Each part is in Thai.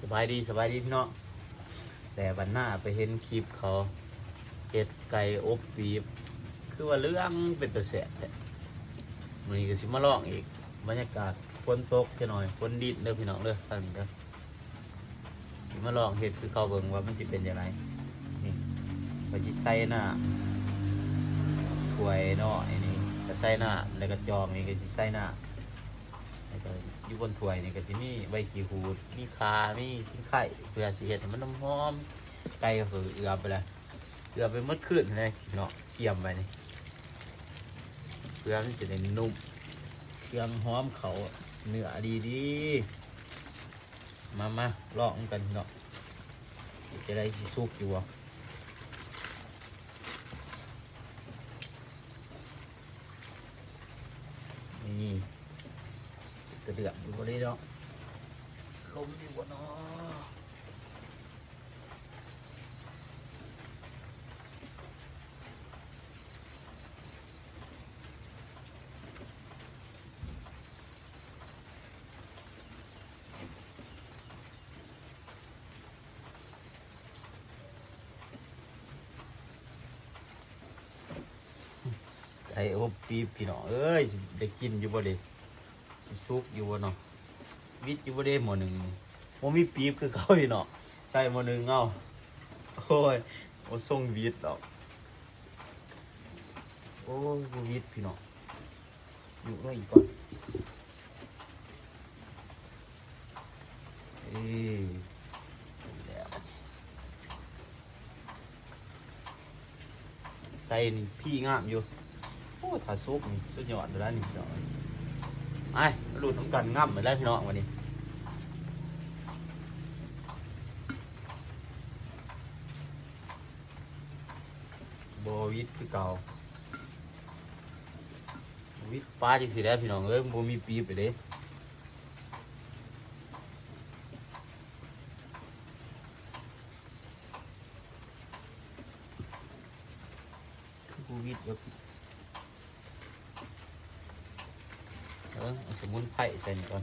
สบายดีสบายดีพี่น้องแต่วันหน้าไปเห็นคลิปเขาเห็ดไก่อบปีบ คือว่าเรื่องเป็นตะแสบมันนี้ก็สิมาลองอีก บรรยากาศฝนตกจะหน่อยฝนดินเด้อพี่น้องเด้อท่านเด้อสิมาลองเห็ดคือเขาเบิ่งว่ามันจะเป็นยังไงนี่มันจะใส่หน้าถ้วยน้อยนี่ก็ใส่หน้าแล้วก็จอมนี่ก็จะใส่หน้า แล้วก็อยู่บนถ้วยนี่ก็จะมีใบขี้หูดมีคามีขี้ไข่เพื่อสิเฮ็ดให้มันน้ำหอมไก่ก็คือเอือบไปเลยเอือบไปหมดขึ้นเลยเนาะเกี่ยมไปนี่เพื่อมันจะได้นุ่มเครื่องหอมเขาเนื้อดีดีมามาลองกันเนาะจะได้สุกอยู่บ่นี่กระเดือกอยู่บน นี้เนาะลมอยู่บนเนาะไอ้อบปีบพี่น้องเอ้ยได้กินอยู่บ่เด็ ซุกอยู่บ่เนาะวิทย์อยู่บ่ได้หมอหนึ่งโมมีปีบคือเขาพี่เนาะใช่หมอหนึ่งเอาโอ้ยโอ้ส่งวิทย์ดอกโอ้ยวิทย์พี่เนาะอยู่ด้วยอีกก่อนเอ้ยแล้วใจนี่พี่งามอยู่โอ้ถ้าซุกนี่สุดยอดเลยนะนี่พี่น้อง ไอ้ดูน้ำกันง่ำเหมือนแล้วพี่น้องวันนี้บวิทคือเก่าวิทป้าจังสิได้วพี่น้องเอ้ยบ่มีปีบไปเด้บวิทแบบ เออสมุนไพรใส่ก่อน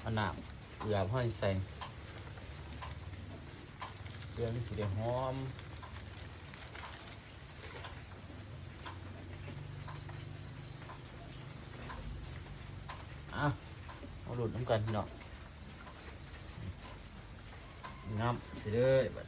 เอาน้ำเกลือพ่อใส่เกลือนี่สิได้หอมอะเอาหลุดน้ำกันพี่น้องน้ำสิเด้อ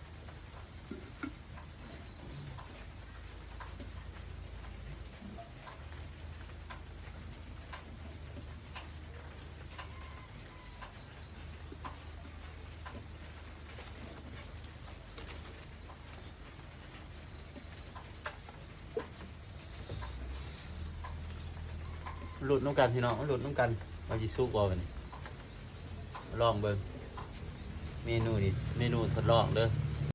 หลุดน้ำกันพี่น้องหลุดน้ำกันเอาจิสู้ก่อนลองเบิ้งเมนูนี่เมนูทดลองเด้อ